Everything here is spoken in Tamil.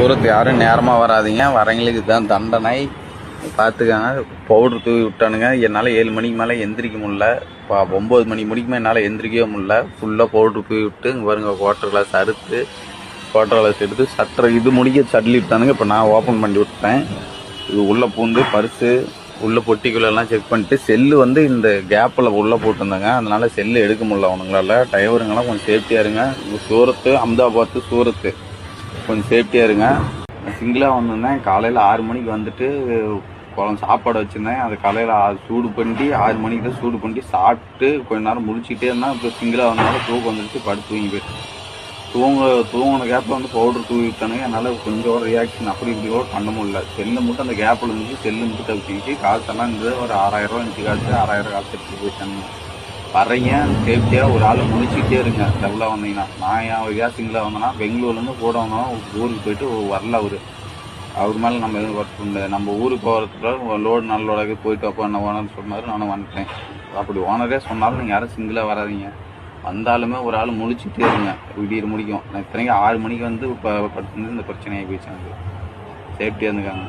தூரத்து யாரும் நேரமாக வராதிங்க. வரவங்களுக்கு தான் தண்டனை. பார்த்துக்கங்க. பவுடர் தூவி விட்டானுங்க. என்னால் ஏழு மணிக்கு மேலே எந்திரிக்க முடில ஒம்பது மணி முடிக்குமே என்னால் எந்திரிக்கவே முடில ஃபுல்லாக பவுடர் தூவி விட்டு இங்கே பாருங்க குவாட்டர் கிளாஸ் அறுத்து குவாட்டர் கிளாஸ் எடுத்து சட்டரை இது முடிக்க சட்டில் விட்டானுங்க. இப்போ நான் ஓப்பன் பண்ணி விட்டேன் இது உள்ளே பூந்து பர்ஸு உள்ள பொட்டிக்குள்ளெல்லாம் செக் பண்ணிட்டு செல்லு வந்து இந்த கேப்பில் உள்ளே போட்டிருந்தாங்க. அதனால் செல்லு எடுக்க முடியல அவனுங்களால. டிரைவருங்கெல்லாம் கொஞ்சம் சேஃப்டியாக இருங்க. சூரத்து அம்தாபாத்து சூரத்து. கொஞ்சம் சேஃப்டியாக இருங்க. சிங்கிளாக வந்திருந்தேன். காலையில் ஆறு மணிக்கு வந்துட்டு குழம்பு சாப்பாடு வச்சுருந்தேன். அது காலையில் சூடு பண்ணி ஆறு மணிக்கு தான் சூடு பண்ணி சாப்பிட்டு கொஞ்ச நேரம் முடிச்சிட்டே இருந்தேன் இப்போ சிங்கிளாக வந்தனால தூக்கம் வந்துருச்சு படுத்து தூங்கி போயிட்டு தூங்க தூங்கின கேப்பில் வந்து பவுடர் தூவி என்னால் கொஞ்சம் ரியாக்ஷன் அப்படி இப்படி கூட பண்ண முடியல. செல்லு மட்டும் அந்த கேப்பில் இருந்துச்சு செல்லு மட்டும் தவிச்சிக்கிச்சு காசெல்லாம் இருந்தது ஒரு ஆறாயிரம் ரூபா இருந்துச்சு காசு ஆறாயிரம் காசு எடுத்துட்டு போயிட்டானுங்க. வர்றீங்க சேஃப்டியாக ஒரு ஆள் முடிச்சுக்கிட்டே இருங்க. டபுளாக வந்தீங்கன்னா. நான் என் வழியாக சிங்கிளாக வந்தேன்னா பெங்களூர்லேருந்து கூட வந்தோம் ஊருக்கு போயிட்டு வரல அவர். அவர் மேலே நம்ம எதுவும் ஒர்க் பண்ணல. நம்ம ஊருக்கு போகிறதுக்குள்ள லோடு நல்ல லோடாக போயிட்டு அப்போ என்ன ஓனர் சொன்னார் நானும் வந்துட்டேன். அப்படி ஓனரே சொன்னாலும் நீங்கள் யாரும் சிங்கிளாக வராதீங்க. வந்தாலுமே ஒரு ஆள் முடிச்சுட்டே இருங்க. விடியர் முடிக்கும். நான் இத்தனைக்கு ஆறு மணிக்கு வந்து இப்போ படுத்து இந்த பிரச்சனையாகி போயிடுச்சு எனக்கு. சேஃப்டியாக இருந்துக்காங்க.